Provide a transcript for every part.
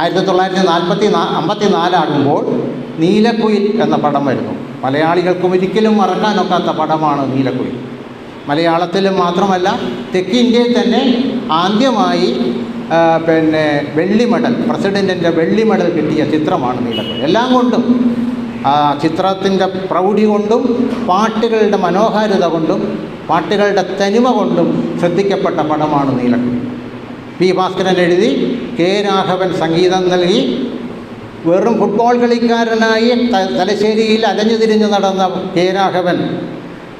ആയിരത്തി തൊള്ളായിരത്തി നാൽപ്പത്തി നാ അമ്പത്തി നാലാകുമ്പോൾ നീലക്കുയിൽ എന്ന പടം വരുന്നു. മലയാളികൾക്കും ഒരിക്കലും മറക്കാനൊക്കാത്ത പടമാണ് നീലക്കുയിൽ. മലയാളത്തിലും മാത്രമല്ല തെക്കിന്ത്യയിൽ തന്നെ ആദ്യമായി പിന്നെ വെള്ളി മെഡൽ പ്രസിഡന്റിന്റെ വെള്ളി മെഡൽ കിട്ടിയ ചിത്രമാണ് നീലക്കുയിൽ. എല്ലാം കൊണ്ടും ചിത്രത്തിന്റെ പ്രൗഢി കൊണ്ടും പാട്ടുകളുടെ മനോഹാരിത കൊണ്ടും പാട്ടുകളുടെ തനിമ കൊണ്ടും ശ്രദ്ധിക്കപ്പെട്ട പടമാണ് നീലക്കുയിൽ. പി ഭാസ്കരൻ എഴുതി കെ രാഘവൻ സംഗീതം നൽകി. വെറും ഫുട്ബോൾ കളിക്കാരനായി തലശ്ശേരിയിൽ അലഞ്ഞു തിരിഞ്ഞു നടന്ന കെ രാഘവൻ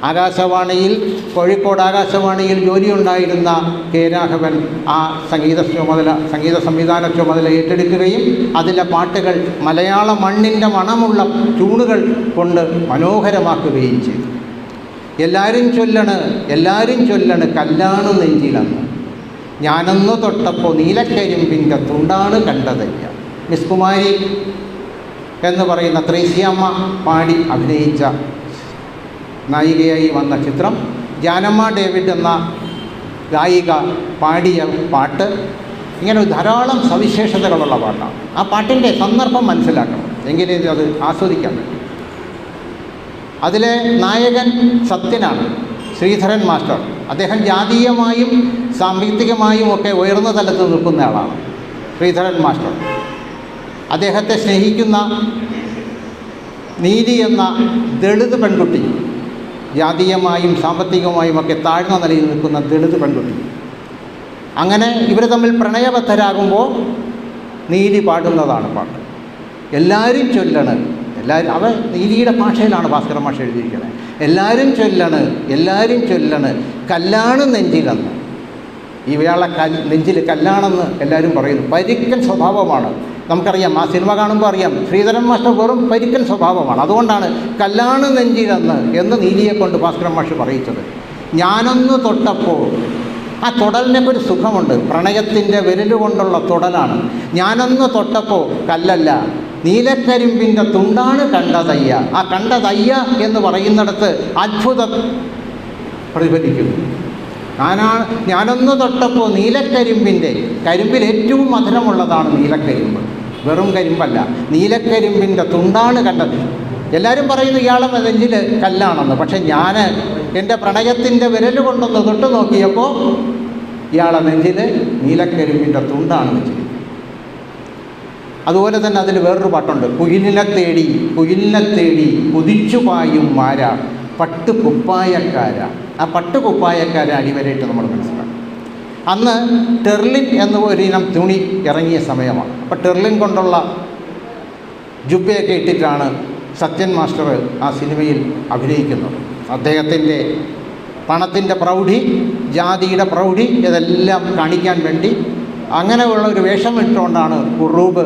ആകാശവാണിയിൽ കോഴിക്കോട് ആകാശവാണിയിൽ ജോലിയുണ്ടായിരുന്ന കെ രാഘവൻ ആ സംഗീത ചുമതല സംഗീത സംവിധാന ചുമതല ഏറ്റെടുക്കുകയും അതിലെ പാട്ടുകൾ മലയാള മണ്ണിന്റെ മണമുള്ള ട്യൂണുകൾ കൊണ്ട് മനോഹരമാക്കുകയും ചെയ്തു. എല്ലാവരും ചൊല്ലണ് എല്ലാവരും ചൊല്ലണ് കല്ലാണ് നെഞ്ചിലെന്ന് ഞാനൊന്ന് തൊട്ടപ്പോൾ നീലക്കരിമ്പിന്റെ തുണ്ടാണ് മിസ് കുമാരി എന്ന് പറയുന്ന ത്രേസ്യാമ്മ പാടി അഭിനയിച്ച നായികയായി വന്ന ചിത്രം ജാനമ്മ ഡേവിഡ് എന്ന ഗായിക പാടിയ പാട്ട്. ഇങ്ങനെ ധാരാളം സവിശേഷതകളുള്ള പാട്ടാണ്. ആ പാട്ടിന്റെ സന്ദർഭം മനസ്സിലാക്കണം. എങ്കിലേ അത് ആസ്വദിക്കാൻ പറ്റും. അതിലെ നായകൻ സത്യനാണ്. ശ്രീധരൻ മാസ്റ്റർ. അദ്ദേഹം ജാതീയമായും സാമ്പത്തികമായും ഒക്കെ ഉയർന്ന തലത്ത് നിൽക്കുന്ന ആളാണ്. ശ്രീധരൻ മാസ്റ്റർ. അദ്ദേഹത്തെ സ്നേഹിക്കുന്ന നീതി എന്ന ദളിത് പെൺകുട്ടി ജാതീയമായും സാമ്പത്തികമായും ഒക്കെ താഴ്ന്ന നിലയിൽ നിൽക്കുന്ന ദളിത് പെൺകുട്ടി. അങ്ങനെ ഇവർ തമ്മിൽ പ്രണയബദ്ധരാകുമ്പോൾ നീതി പാടുന്നതാണ് പാട്ട്. എല്ലാവരും ചൊല്ലണ് എല്ലാവരും അവ നീതിയുടെ ഭാഷയിലാണ് ഭാസ്കര ഭാഷ എഴുതിയിരിക്കുന്നത്. എല്ലാവരും ചൊല്ലണ് എല്ലാവരും ചൊല്ലണ്. കല്ലാണ് നെഞ്ചിലെന്ന്. ഇവയാളെ കൽ നെഞ്ചിൽ കല്ലാണെന്ന് എല്ലാവരും പറയുന്നു. പരിക്കൻ സ്വഭാവമാണ്. നമുക്കറിയാം ആ സിനിമ കാണുമ്പോൾ അറിയാം. ശ്രീധരൻ മാസ്റ്റർ വെറും പരിക്കൻ സ്വഭാവമാണ്. അതുകൊണ്ടാണ് കല്ലാണ് നെഞ്ചിലെന്ന് എന്ന് നീതിയെ കൊണ്ട് ഭാസ്കരൻ മാഷ് പറയിച്ചത്. ഞാനൊന്ന് തൊട്ടപ്പോൾ ആ തൊടലിനൊക്കെ ഒരു സുഖമുണ്ട്. പ്രണയത്തിന്റെ വിരലുകൊണ്ടുള്ള തൊടലാണ്. ഞാനൊന്ന് തൊട്ടപ്പോൾ കല്ലല്ല. നീലക്കരിമ്പിന്റെ തുണ്ടാണ് കണ്ടതയ്യ. ആ കണ്ടതയ്യ എന്ന് പറയുന്നിടത്ത് അത്ഭുതം പ്രതിഫലിക്കുന്നു. ഞാനാ ഞാനൊന്ന് തൊട്ടപ്പോൾ നീലക്കരിമ്പിന്റെ കരിമ്പിൽ ഏറ്റവും മധുരമുള്ളതാണ് നീലക്കരിമ്പ്. വെറും കരിമ്പല്ല. നീലക്കരിമ്പിന്റെ തുണ്ടാണ് കണ്ടത്. എല്ലാവരും പറയുന്നു ഇയാളെ നെഞ്ചിൽ കല്ലാണെന്ന്. പക്ഷെ ഞാൻ എന്റെ പ്രണയത്തിന്റെ വിരൽ കൊണ്ടൊന്ന് തൊട്ട് നോക്കിയപ്പോൾ ഇയാളെ നെഞ്ചിൽ നീലക്കരിമ്പിന്റെ തുണ്ടാണ് വെച്ചിരിക്കുന്നത്. അതുപോലെ തന്നെ അതിൽ വേറൊരു പാട്ടുണ്ട്. കുയിലിനെ തേടി കുയിലിനെ തേടി കുതിച്ചു പായും മാര പട്ട് കുപ്പായക്കാര. ആ പട്ട് കുപ്പായക്കാര അടിവരായിട്ട് നമ്മൾ മനസ്സിലാക്കും അന്ന് ടെർലിൻ എന്ന ഒരിനം തുണി ഇറങ്ങിയ സമയമാണ്. അപ്പോൾ ടെർലിൻ കൊണ്ടുള്ള ജുബയൊക്കെ ഇട്ടിട്ടാണ് സത്യൻ മാസ്റ്റർ ആ സിനിമയിൽ അഭിനയിക്കുന്നത്. അദ്ദേഹത്തിന്റെ പണത്തിന്റെ പ്രൗഢി ജാതിയുടെ പ്രൗഢി ഇതെല്ലാം കാണിക്കാൻ വേണ്ടി അങ്ങനെയുള്ള ഒരു വേഷം ഇട്ടുകൊണ്ടാണ് ഉറൂബ്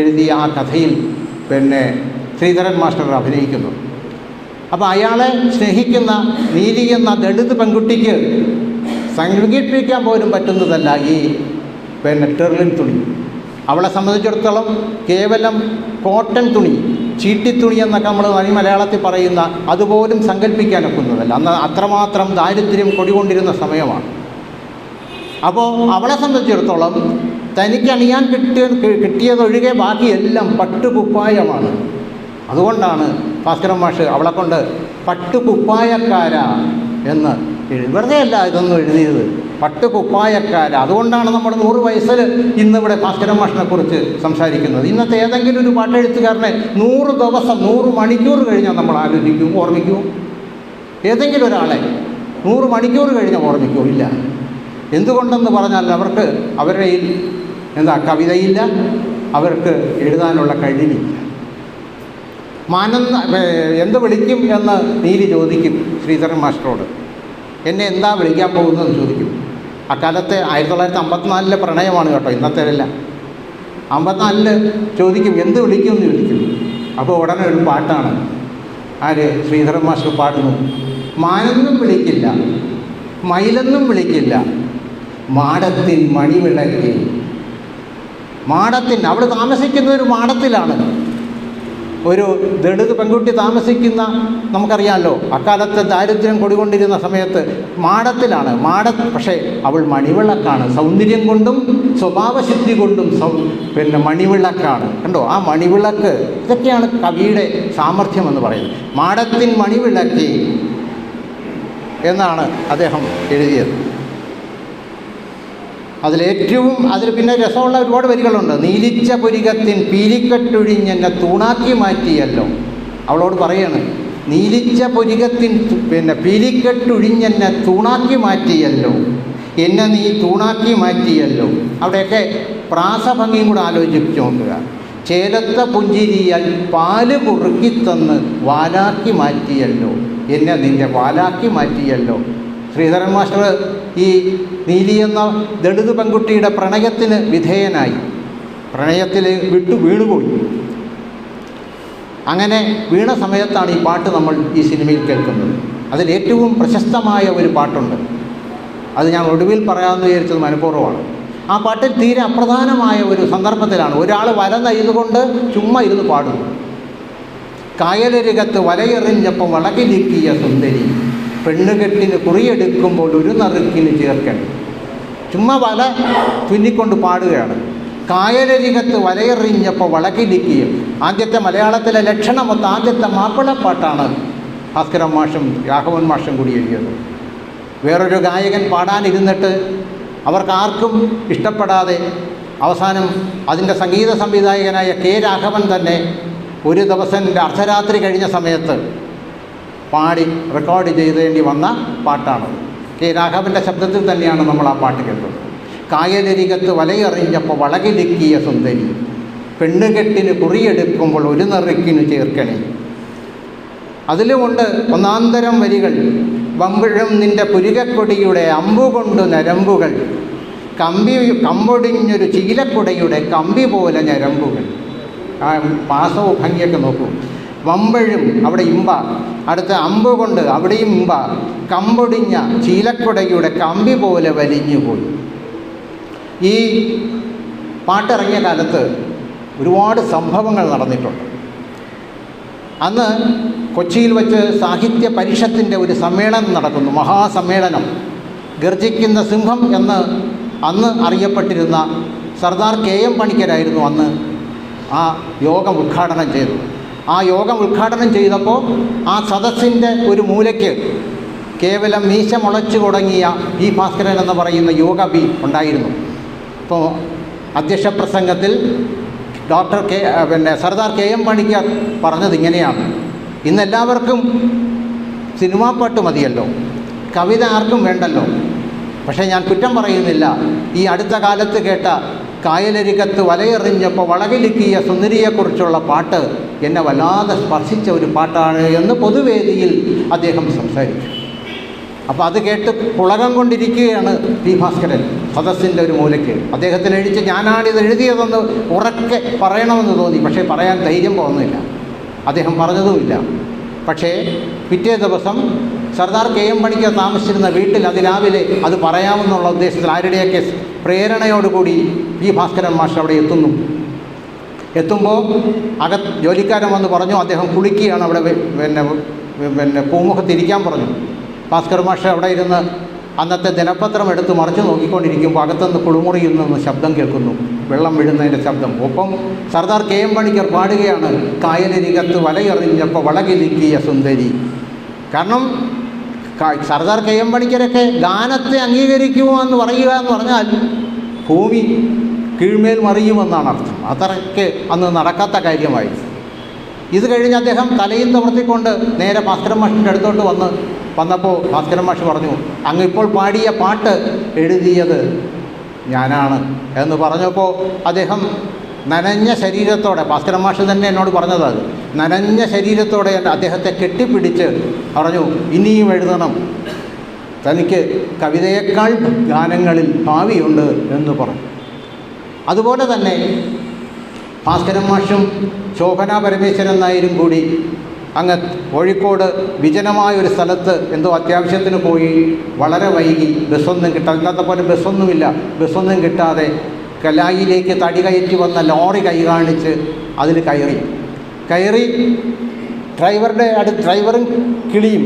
എഴുതിയ ആ കഥയിൽ പിന്നെ ശ്രീധരൻ മാസ്റ്റർ അഭിനയിക്കുന്നത്. അപ്പോൾ അയാളെ സ്നേഹിക്കുന്ന നീതിക്കുന്ന ദളിത് പെൺകുട്ടിക്ക് സംഘടിപ്പിക്കാൻ പോലും പറ്റുന്നതല്ല ഈ പിന്നെ ടെർലിൻ തുണി. അവളെ സംബന്ധിച്ചിടത്തോളം കേവലം കോട്ടൺ തുണി ചീട്ടിത്തുണി എന്നൊക്കെ നമ്മൾ തനി മലയാളത്തിൽ പറയുന്ന അതുപോലും സങ്കല്പിക്കാനൊക്കുന്നതല്ല. അന്ന് അത്രമാത്രം ദാരിദ്ര്യം കൊടികൊണ്ടിരുന്ന സമയമാണ്. അപ്പോൾ അവളെ സംബന്ധിച്ചിടത്തോളം തനിക്കണിയാൻ കിട്ടിയ കിട്ടിയതൊഴികെ ബാക്കിയെല്ലാം പട്ടുകുപ്പായമാണ്. അതുകൊണ്ടാണ് ഭാസ്കരൻ മാഷ് അവളെ കൊണ്ട് പട്ടുകുപ്പായക്കാര എന്ന് വെറുതെ അല്ല ഇതൊന്നും എഴുതിയത്. പട്ടുകുപ്പായക്കാര. അതുകൊണ്ടാണ് നമ്മൾ നൂറ് വയസ്സിൽ ഇന്നിവിടെ ഭാസ്കരൻ മാഷിനെ കുറിച്ച് സംസാരിക്കുന്നത്. ഇന്നത്തെ ഏതെങ്കിലും ഒരു പാട്ടെഴുത്തുകാരനെ നൂറ് ദിവസം നൂറ് മണിക്കൂർ കഴിഞ്ഞാൽ നമ്മൾ ആലോചിക്കും ഓർമ്മിക്കും? ഏതെങ്കിലും ഒരാളെ നൂറ് മണിക്കൂർ കഴിഞ്ഞാൽ ഓർമ്മിക്കൂ? ഇല്ല. എന്തുകൊണ്ടെന്ന് പറഞ്ഞാൽ അവർക്ക് അവരുടെ എന്താ കവിതയില്ല അവർക്ക് എഴുതാനുള്ള കഴിവില്ല. മാനന്ദ എന്ത് വിളിക്കും എന്ന് നീലി ചോദിക്കും ശ്രീധരൻ മാസ്റ്ററോട്. എന്നെ എന്താ വിളിക്കാൻ പോകുന്നതെന്ന് ചോദിക്കും. അക്കാലത്തെ ആയിരത്തി തൊള്ളായിരത്തി അമ്പത്തിനാലിലെ പ്രണയമാണ് കേട്ടോ ഇന്നത്തെ അല്ല അമ്പത്തിനാലിൽ ചോദിക്കും എന്ത് വിളിക്കും എന്ന് ചോദിക്കും. അപ്പോൾ ഉടനെ ഒരു പാട്ടാണ്. ആര്? ശ്രീധരൻ മാസ്റ്റർ പാടുന്നു. മാനെന്നും വിളിക്കില്ല. മയിലെന്നും വിളിക്കില്ല. മാടത്തിൻ മണിവിളക്കിൽ. മാടത്തിൻ അവിടെ താമസിക്കുന്ന ഒരു മാടത്തിലാണ്. ഒരു ദളിത് പെൺകുട്ടി താമസിക്കുന്ന നമുക്കറിയാമല്ലോ അക്കാലത്തെ ദാരിദ്ര്യം കൊടികൊണ്ടിരുന്ന സമയത്ത് മാടത്തിലാണ്. മാട പക്ഷേ അവൾ മണിവിളക്കാണ്. സൗന്ദര്യം കൊണ്ടും സ്വഭാവശുദ്ധി കൊണ്ടും സൗ പിന്നെ മണിവിളക്കാണ്. കണ്ടോ? ആ മണിവിളക്ക് ഇതൊക്കെയാണ് കവിയുടെ സാമർഥ്യം എന്ന് പറയുന്നത്. മാടത്തിൻ മണിവിളക്കി എന്നാണ് അദ്ദേഹം എഴുതിയത്. അതിലേറ്റവും അതിൽ പിന്നെ രസമുള്ള ഒരുപാട് വരികളുണ്ട്. നീലിച്ച പുരികത്തിൻ പീലിക്കെട്ടൊഴിഞ്ഞെന്നെ തൂണാക്കി മാറ്റിയല്ലോ. അവളോട് പറയാണ് നീലിച്ച പുരികത്തിൻ പിന്നെ പീലിക്കെട്ടൊഴിഞ്ഞെന്നെ തൂണാക്കി മാറ്റിയല്ലോ. എന്നെ നീ തൂണാക്കി മാറ്റിയല്ലോ. അവിടെയൊക്കെ പ്രാസഭംഗിയും കൂടെ ആലോചിച്ച് നോക്കുക ചേലത്ത പുഞ്ചിരിയാൽ പാൽ കുറുക്കിത്തന്ന് വാലാക്കി മാറ്റിയല്ലോ. എന്നെ നിന്റെ വാലാക്കി മാറ്റിയല്ലോ. ശ്രീധരൻ മാസ്റ്റർ ഈ നീലി എന്ന ദളിത് പെൺകുട്ടിയുടെ പ്രണയത്തിന് വിധേയനായി. പ്രണയത്തിൽ വിട്ടു വീണുപോയി. അങ്ങനെ വീണ സമയത്താണ് ഈ പാട്ട് നമ്മൾ ഈ സിനിമയിൽ കേൾക്കുന്നത്. അതിൽ ഏറ്റവും പ്രശസ്തമായ ഒരു പാട്ടുണ്ട്. അത് ഞാൻ ഒടുവിൽ പറയാമെന്ന് വിചാരിച്ചത് മനഃപൂർവമാണ്. ആ പാട്ടിൽ തീരെ അപ്രധാനമായ ഒരു സന്ദർഭത്തിലാണ്. ഒരാൾ വല നെയ്തുകൊണ്ട് ചുമ്മാ ഇരുന്ന് പാടുന്നു. കായലരികത്ത് വലയെറിഞ്ഞപ്പം വളകിലിക്കിയ സുന്ദരി. പെണ്ണുകെട്ടിന് കുറിയെടുക്കുമ്പോൾ ഒരു നറുക്കിന് ചേർക്കണം. ചുമ്മാ വല തുന്നിക്കൊണ്ട് പാടുകയാണ്. കായലരികത്ത് വലയെറിഞ്ഞപ്പോൾ വളകിലിക്കുകയും ആദ്യത്തെ മലയാളത്തിലെ ലക്ഷണമൊത്ത ആദ്യത്തെ മാപ്പിളപ്പാട്ടാണ് ഭാസ്കരൻ മാഷും രാഘവൻ മാഷും കൂടി എഴുതിയത്. വേറൊരു ഗായകൻ പാടാനിരുന്നിട്ട് അവർക്ക് ആർക്കും ഇഷ്ടപ്പെടാതെ അവസാനം അതിന്റെ സംഗീത സംവിധായകനായ കെ രാഘവൻ തന്നെ ഒരു ദിവസം അർദ്ധരാത്രി കഴിഞ്ഞ സമയത്ത് പാടി റെക്കോർഡ് ചെയ്തേണ്ടി വന്ന പാട്ടാണ്. കെ രാഘവന്റെ ശബ്ദത്തിൽ തന്നെയാണ് നമ്മൾ ആ പാട്ട് കേട്ടത്. കായലരികത്ത് വലയെറിഞ്ഞപ്പോൾ വളകിലിക്കിയ സുന്ദരി. പെണ്ണുകെട്ടിന് കുറിയെടുക്കുമ്പോൾ ഒരു നെറുക്കിനു ചേർക്കണേ. അതിലുമുണ്ട് ഒന്നാന്തരം വരികൾ. വമ്പിഴും നിന്റെ പുരുകക്കൊടിയുടെ അമ്പുകൊണ്ട് നരമ്പുകൾ കമ്പി കമ്പൊടിഞ്ഞൊരു ചീലക്കുടയുടെ കമ്പി പോലെ ഞരമ്പുകൾ. ആ പാസവും ഭംഗിയൊക്കെ നോക്കൂ. വമ്പഴും അവിടെ ഇമ്പ. അടുത്ത അമ്പ് കൊണ്ട് അവിടെയും ഇമ്പ. കമ്പൊടിഞ്ഞ ചീലക്കുടയുടെ കമ്പി പോലെ വലിഞ്ഞുപോയി ഈ പാട്ടിറങ്ങിയ കാലത്ത് ഒരുപാട് സംഭവങ്ങൾ നടന്നിട്ടുണ്ട്. അന്ന് കൊച്ചിയിൽ വച്ച് സാഹിത്യ പരിഷത്തിന്റെ ഒരു സമ്മേളനം നടക്കുന്നു. മഹാസമ്മേളനം. ഗർജിക്കുന്ന സിംഹം എന്ന് അന്ന് അറിയപ്പെട്ടിരുന്ന സർദാർ കെ എം പണിക്കരായിരുന്നു അന്ന് ആ യോഗം ഉദ്ഘാടനം ചെയ്തത്. യോഗം ഉദ്ഘാടനം ചെയ്തപ്പോൾ ആ സദസ്സിന്റെ ഒരു മൂലയ്ക്ക് കേവലം മീശ മുളച്ചു തുടങ്ങിയ ബി ഭാസ്കരൻ എന്ന് പറയുന്ന യോഗ ബി ഉണ്ടായിരുന്നു. അപ്പോൾ അധ്യക്ഷ പ്രസംഗത്തിൽ ഡോക്ടർ കെ പിന്നെ സർദാർ കെ എം പണിക്കർ പറഞ്ഞത് ഇങ്ങനെയാണ്. ഇന്നെല്ലാവർക്കും സിനിമാ പാട്ട് മതിയല്ലോ കവിത ആർക്കും വേണ്ടല്ലോ. പക്ഷേ ഞാൻ കുറ്റം പറയുന്നില്ല. ഈ അടുത്ത കാലത്ത് കേട്ട കായലരികത്ത് വലയെറിഞ്ഞപ്പോൾ വളകിലുക്കിയ സുന്ദരിയെക്കുറിച്ചുള്ള പാട്ട് എന്നെ വല്ലാതെ സ്പർശിച്ച ഒരു പാട്ടാണ് എന്ന് പൊതുവേദിയിൽ അദ്ദേഹം സംസാരിച്ചു. അപ്പോൾ അത് കേട്ട് പുളകം കൊണ്ടിരിക്കുകയാണ് പി ഭാസ്കരൻ സദസ്സിന്റെ ഒരു മൂലയ്ക്ക്. അദ്ദേഹത്തിന് എഴുതിച്ച് ഞാനാണിത് എഴുതിയതെന്ന് ഉറക്കെ പറയണമെന്ന് തോന്നി പക്ഷേ പറയാൻ ധൈര്യം പോകുന്നില്ല അദ്ദേഹം പറഞ്ഞതുമില്ല. പക്ഷേ പിറ്റേ ദിവസം സർദാർ കെ എം പണിക്കർ താമസിച്ചിരുന്ന വീട്ടിൽ അതിരാവിലെ അത് പറയാമെന്നുള്ള ഉദ്ദേശത്തിൽ ആരുടെയൊക്കെ പ്രേരണയോടുകൂടി പി ഭാസ്കരൻ മാഷ് അവിടെ എത്തുന്നു. എത്തുമ്പോൾ അകത്ത് ജോലിക്കാരൻ വന്ന് പറഞ്ഞു അദ്ദേഹം കുളിക്കുകയാണ് അവിടെ പിന്നെ പിന്നെ പൂമുഖത്തിരിക്കാൻ പറഞ്ഞു. ഭാസ്കർ മാഷ് അവിടെ ഇരുന്ന് അന്നത്തെ ദിനപത്രം എടുത്ത് മറിച്ച് നോക്കിക്കൊണ്ടിരിക്കുമ്പോൾ അകത്തുനിന്ന് കുളിമുറിയുന്ന ശബ്ദം കേൾക്കുന്നു. വെള്ളം വീഴുന്നതിന്റെ ശബ്ദം. ഒപ്പം സർദാർ കെ എം പണിക്കർ പാടുകയാണ് കായലിരികത്ത് വലയെറിഞ്ഞപ്പോൾ വളകിലിക്കിയ സുന്ദരി. കാരണം സർദാർ കെ എം പണിക്കരൊക്കെ ഗാനത്തെ അംഗീകരിക്കുമോ എന്ന് പറയുക എന്ന് പറഞ്ഞാൽ ഭൂമി കീഴ്മേൽ മറിയുമെന്നാണ് അർത്ഥം. അത്രയ്ക്ക് അന്ന് നടക്കാത്ത കാര്യമായി ഇത് കഴിഞ്ഞ് അദ്ദേഹം തലയും തവർത്തിക്കൊണ്ട് നേരെ ഭാസ്കരൻ മാഷിന്റെ അടുത്തോട്ട് വന്ന് വന്നപ്പോൾ ഭാസ്കരൻ മാഷ് പറഞ്ഞു അങ്ങ് ഇപ്പോൾ പാടിയ പാട്ട് എഴുതിയത് ഞാനാണ് എന്ന് പറഞ്ഞപ്പോൾ അദ്ദേഹം നനഞ്ഞ ശരീരത്തോടെ ഭാസ്കരൻ മാഷ് തന്നെ എന്നോട് പറഞ്ഞത് അത് നനഞ്ഞ ശരീരത്തോടെ അദ്ദേഹത്തെ കെട്ടിപ്പിടിച്ച് പറഞ്ഞു ഇനിയും എഴുതണം. തനിക്ക് കവിതയേക്കാൾ ഗാനങ്ങളിൽ ഭാവിയുണ്ട് എന്ന് പറഞ്ഞു. അതുപോലെ തന്നെ ഭാസ്കരൻ മാഷും ശോഭന പരമേശ്വരൻ നായരും കൂടി അങ്ങ് കോഴിക്കോട് വിജനമായ ഒരു സ്ഥലത്ത് എന്തോ അത്യാവശ്യത്തിന് പോയി വളരെ വൈകി. ബസ്സൊന്നും കിട്ടാതെ ഇന്നത്തെ പോലെ ബസ്സൊന്നുമില്ല. ബസ്സൊന്നും കിട്ടാതെ കലായിലേക്ക് തടി കയറ്റി വന്ന ലോറി കൈ കാണിച്ച് അതിൽ കയറി. കയറി ഡ്രൈവറുടെ അടുത്ത് ഡ്രൈവറും കിളിയും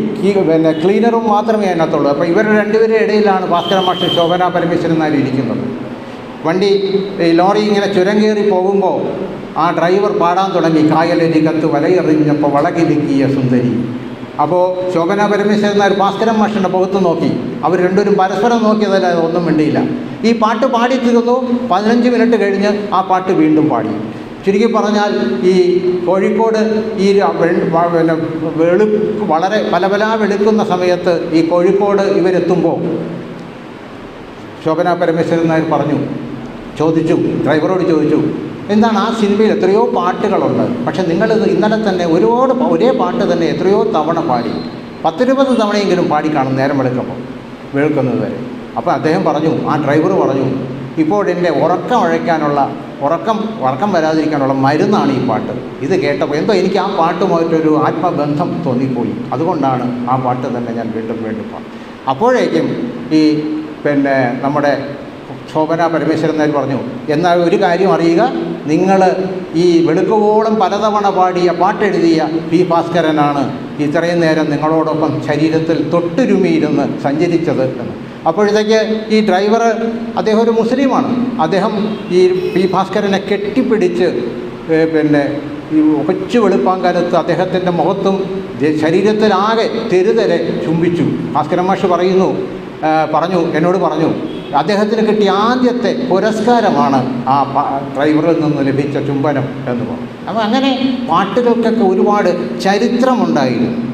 പിന്നെ ക്ലീനറും മാത്രമേ അതിനകത്തുള്ളൂ. അപ്പോൾ ഇവരുടെ രണ്ടുപേരുടെ ഇടയിലാണ് ഭാസ്കര മാഷ് ശോഭന പരമേശ്വരൻ നായർ ഇരിക്കുന്നത്. വണ്ടി ഈ ലോറി ഇങ്ങനെ ചുരം കയറി പോകുമ്പോൾ ആ ഡ്രൈവർ പാടാൻ തുടങ്ങി. കായലരികത്ത് വലയെറിഞ്ഞപ്പോൾ വളകിലുക്കിയ സുന്ദരി. അപ്പോൾ ശോഭന പരമേശ്വരൻ നായർ ഭാസ്കരൻ മാഷിന്റെ പുറത്ത് നോക്കി. അവർ രണ്ടുപേരും പരസ്പരം നോക്കിയതല്ല ഒന്നും വേണ്ടിയില്ല ഈ പാട്ട് പാടി തീർന്നു പതിനഞ്ച് മിനിറ്റ് കഴിഞ്ഞ് ആ പാട്ട് വീണ്ടും പാടി. ചുരുക്കി പറഞ്ഞാൽ ഈ കോഴിക്കോട് ഈ പിന്നെ വെളു വളരെ പല പല വെളുക്കുന്ന സമയത്ത് ഈ കോഴിക്കോട് ഇവരെത്തുമ്പോൾ ശോഭന പരമേശ്വരൻ നായർ പറഞ്ഞു ചോദിച്ചു ഡ്രൈവറോട് ചോദിച്ചു എന്താണ് ആ സിനിമയിൽ എത്രയോ പാട്ടുകളുണ്ട്? പക്ഷെ നിങ്ങളിത് ഇന്നലെ തന്നെ ഒരുപാട് ഒരേ പാട്ട് തന്നെ എത്രയോ തവണ പാടി. പത്തിരുപത് തവണയെങ്കിലും പാടി കാണും നേരം വെളുക്കുമ്പോൾ വെളുക്കുന്നത് വരെ. അപ്പോൾ അദ്ദേഹം പറഞ്ഞു ആ ഡ്രൈവർ പറഞ്ഞു ഇപ്പോൾ എന്റെ ഉറക്കം അഴയ്ക്കാനുള്ള ഉറക്കം ഉറക്കം വരാതിരിക്കാനുള്ള മരുന്നാണ് ഈ പാട്ട്. ഇത് കേട്ടപ്പോൾ എന്തോ എനിക്ക് ആ പാട്ടുമായിട്ടൊരു ആത്മബന്ധം തോന്നിപ്പോയി. അതുകൊണ്ടാണ് ആ പാട്ട് തന്നെ ഞാൻ വീണ്ടും വീണ്ടും പാടും അപ്പോഴേക്കും ഈ പിന്നെ നമ്മുടെ ശോഭന പരമേശ്വരൻ നായർ പറഞ്ഞു എന്നാൽ ഒരു കാര്യം അറിയുക നിങ്ങൾ ഈ വെളുക്കുവോളം പലതവണ പാടിയ പാട്ടെഴുതിയ പി ഭാസ്കരനാണ്. ഇത്രയും നേരം നിങ്ങളോടൊപ്പം ശരീരത്തിൽ തൊട്ടുരുമിയിരുന്ന് സഞ്ചരിച്ചത് എന്ന്. അപ്പോഴത്തേക്ക് ഈ ഡ്രൈവർ അദ്ദേഹം ഒരു മുസ്ലിമാണ്. അദ്ദേഹം ഈ പി ഭാസ്കരനെ കെട്ടിപ്പിടിച്ച് പിന്നെ ഈ ഒച്ചു വെളുപ്പാങ്കാലത്ത് അദ്ദേഹത്തിന്റെ മുഖത്തും ശരീരത്തിലാകെ തെരുതരെ ചുംബിച്ചു. ഭാസ്കരൻ മാഷ് പറയുന്നു പറഞ്ഞു എന്നോട് പറഞ്ഞു അദ്ദേഹത്തിന് കിട്ടിയ ആദ്യത്തെ പുരസ്കാരമാണ് ആ ഡ്രൈവറിൽ നിന്ന് ലഭിച്ച ചുംബനം എന്ന് പറഞ്ഞു. അപ്പം അങ്ങനെ പാട്ടുകൾക്കൊക്കെ ഒരുപാട് ചരിത്രമുണ്ടായിരുന്നു.